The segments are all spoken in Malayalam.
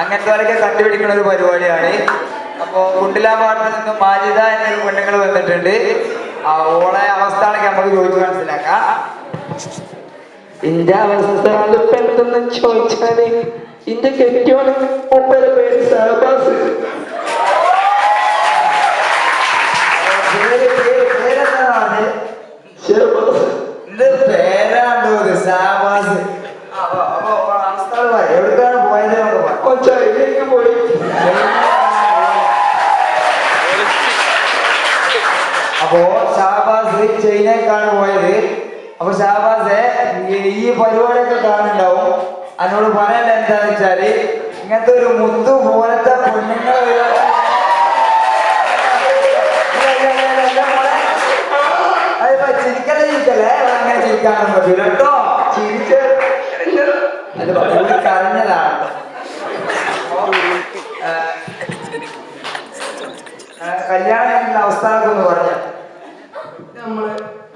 അങ്ങനത്തെ കണ്ടുപിടിക്കുന്ന ഒരു പരിപാടിയാണ്. അപ്പോ കുണ്ടിലാമ്പാട്ടിൽ നിന്ന് മാജിത എന്നൊരു പെണ്ണുങ്ങൾ വന്നിട്ടുണ്ട്. ഓളെ ആണെങ്കിൽ നമുക്ക് ചോദിച്ചു മനസ്സിലാക്കാം. എന്റെ അവസ്ഥ പെട്ടെന്ന് ചോദിച്ചാൽ എന്റെ ഒപ്പര പേര് സഹബാസ് അപ്പോ ഷാബാസ് ചൈനക്കാണ് പോയത്. അപ്പൊ ഷാബാസ് ഈ പരിപാടിയൊക്കെ കാണുന്നുണ്ടാവും. അതിനോട് പറയണ്ട എന്താന്ന് വെച്ചാൽ ഇങ്ങനത്തെ ഒരു മുത്തു പോലത്തെ പെണ്ണുങ്ങളെ ചിരിക്കല്ലേ ഒന്ന് പറഞ്ഞു. നമ്മൾ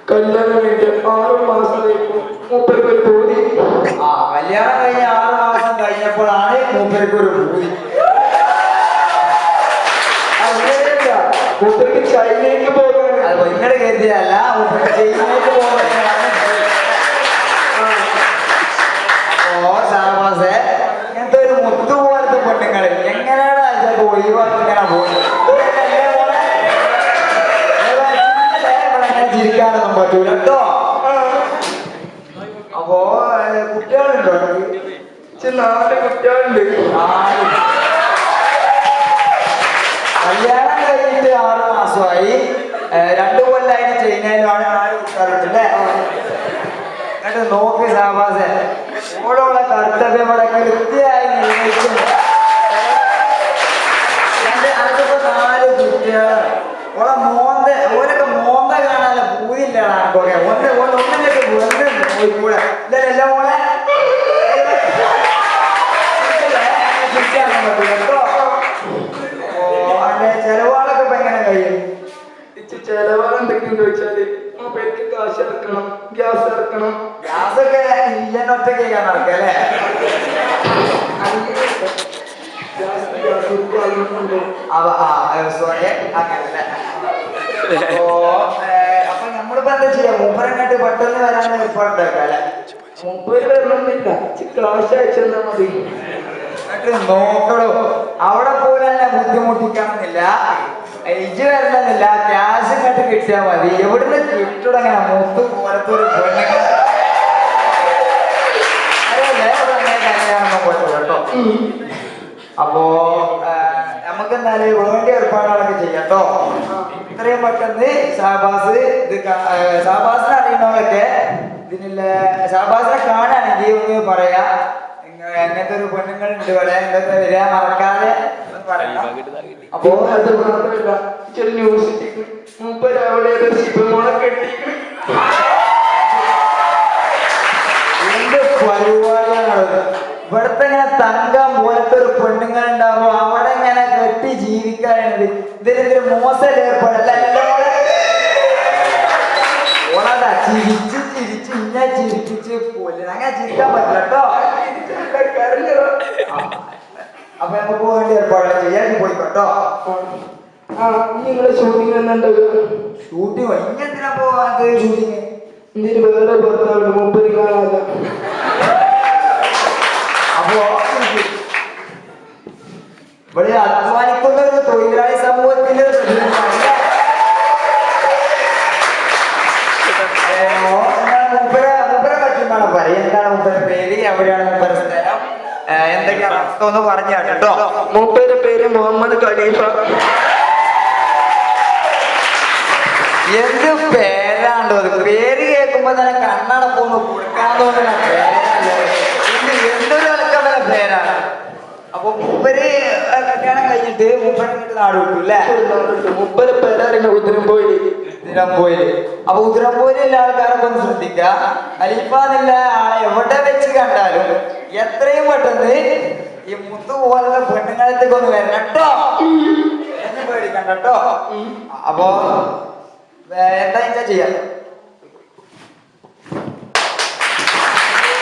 കല്യാണം കഴിഞ്ഞ ആറ് മാസത്തേക്കും മൂപ്പർക്ക് ഒരു തോന്നി ആ കല്യാണം കഴിഞ്ഞ ആറ് മാസം കഴിഞ്ഞപ്പോഴാണ് മൂപ്പർക്ക് ഒരു അങ്ങനെയല്ല മൂപ്പർക്ക് ചൈനയ്ക്ക് പോകാൻ അത് നിങ്ങളുടെ കരുതിയല്ല മൂപ്പർക്ക് ചെയ്യുന്നതിലേക്ക് പോകുന്നതാണ് പറ്റൂല കേട്ടോ അപ്പോ കുട്ടികളുണ്ടോ? നാല് കുട്ടികളുണ്ട്. കല്യാണം കഴിഞ്ഞിട്ട് ആറ് മാസമായി. രണ്ടു കൊല്ലായിട്ട് ചൈനയിലാണ് നാല് കുട്ടികളുണ്ട് അല്ലേ എന്നിട്ട് നോക്കി സാബാസെ. ഓളോളെ കർത്തവ്യം ഇവിടെ കൃത്യമായി പൂരില്ലാണ് ആർക്കൊക്കെ ഒന്ന് ഒന്ന് ഒന്നിലേക്ക് വെറുതെ പോയി കൂടെ ഇല്ലല്ലോ മോളെ. അങ്ങനെ ചെലവാളൊക്കെ ഇപ്പൊ എങ്ങനെ കഴിയും? ഇച്ച് ചെലവാണ് എന്തൊക്കെയും ചോദിച്ചാൽ മൂപ്പർക്ക് കാശ് ഇറക്കണം ഗ്യാസ് ഇറക്കണം നടക്കല്ലേ ഗ്യാസ് ഒക്കെ ഉത്പാദനമുണ്ട് അവ ആ സോറി അങ്ങനല്ലേ. നമ്മളിപ്പോ എന്താ ചെയ്യാ മൂപ്പരങ്ങാട്ട് പെട്ടെന്ന് വരാൻ ഇപ്പൊ അല്ലെ മൂപ്പര് വരണമെന്നില്ല ക്ലാസ് അയച്ചെന്നാ മതി നോക്കണോ അവിടെ പോലല്ല ബുദ്ധിമുട്ടിക്കണമെന്നില്ല ഇജ് വരണമെന്നില്ല ക്യാഷ് ഇങ്ങോട്ട് കിട്ടിയാൽ മതി എവിടുന്ന് കിട്ടുടങ്ങനെ മുത്തു പോലത്തെ അപ്പോ നമുക്ക് എന്തായാലും വേണ്ട ഏർപ്പാടുകളൊക്കെ ചെയ്യാം കേട്ടോ ഇത്രയും പെട്ടെന്ന് ഷാബാസ് ഇത് ഷാബാസിനെ അറിയുന്നവരൊക്കെ ഇതിനുള്ള ഷാബാസിനെ കാണുകയാണെങ്കിൽ ഒന്ന് പറയാ. എങ്ങനത്തെ ഒരു പെണ്ണുങ്ങൾ ഉണ്ട് ഇവിടെ. എന്തൊക്കെ വരിക മറക്കാതെ അപ്പോ അത് മാത്രമല്ല ന്യൂസ് ശിവമോളെ കെട്ടിക്കണം എന്ത് പരിപാടിയാണ് ഇവിടുത്തെ ഇങ്ങനെ തങ്കം പോലത്തെ ഒരു പെണ്ണുങ്ങൾ ഉണ്ടാവുമ്പോ അവിടെ ഇങ്ങനെ കെട്ടി ജീവിക്കാനാണിത് ഇതിനെന്തൊരു മോശം ഏർപ്പാടല്ല? ഓളാടാ ചിരിച്ച് ചിരിച്ച് ഇന്നെ ചിരിപ്പിച്ച് പോലെ അങ്ങനെ ചിരിക്കാൻ പറ്റില്ല കേട്ടോ. അപ്പൊ നമുക്ക് വേണ്ടി ഏർപ്പാടാ ചെയ്യാൻ ആ ഷൂട്ടിംഗ് എന്തിന് വേറെ ഭർത്താവുണ്ട് മൂപ്പര് കാണാതെ. അപ്പോ ഇവിടെ മൂപ്പരെ പറ്റുന്നാണ് എന്താണ് മൂപ്പരെ പേര്? എവിടെയാണ് മൂപ്പരെ സ്ഥലം. എന്തൊക്കെയാണ് അവസ്ഥ? ഒന്ന് പറഞ്ഞു കേട്ടോ. മൂപ്പരുടെ പേര് മുഹമ്മദ് ഖലീഫ. എന്ത് പേരാണ്ടോ പേര് കേൾക്കുമ്പോ തന്നെ കണ്ണടപ്പൊന്ന് കൊടുക്കാൻ തോന്നുന്ന എന്തൊരു വിലക്കമ്മല പേരാണ്? അപ്പൊ മുപ്പര് കല്യാണം കഴിഞ്ഞിട്ട് മൂപ്പര് നാട് വിട്ടു അല്ലേ? മൂപ്പര് പേരറിഞ്ഞ ഉദിരമ്പോയിൽ ഉതിരമ്പോയിൽ അപ്പൊ ഉതിരമ്പോയിലുള്ള ആൾക്കാരൊക്കെ ഒന്ന് ശ്രദ്ധിക്ക. അലിഫാന്നുള്ള ആളെ എവിടെ വെച്ച് കണ്ടാലും എത്രയും പെട്ടെന്ന് ഈ മുത്തു പോലുള്ള പെണ്ണുങ്ങളത്തേക്ക് ഒന്ന് വരണം കേട്ടോ. പേടിക്കണ്ട കേട്ടോ. അപ്പോ എന്താ ചെയ്യാം?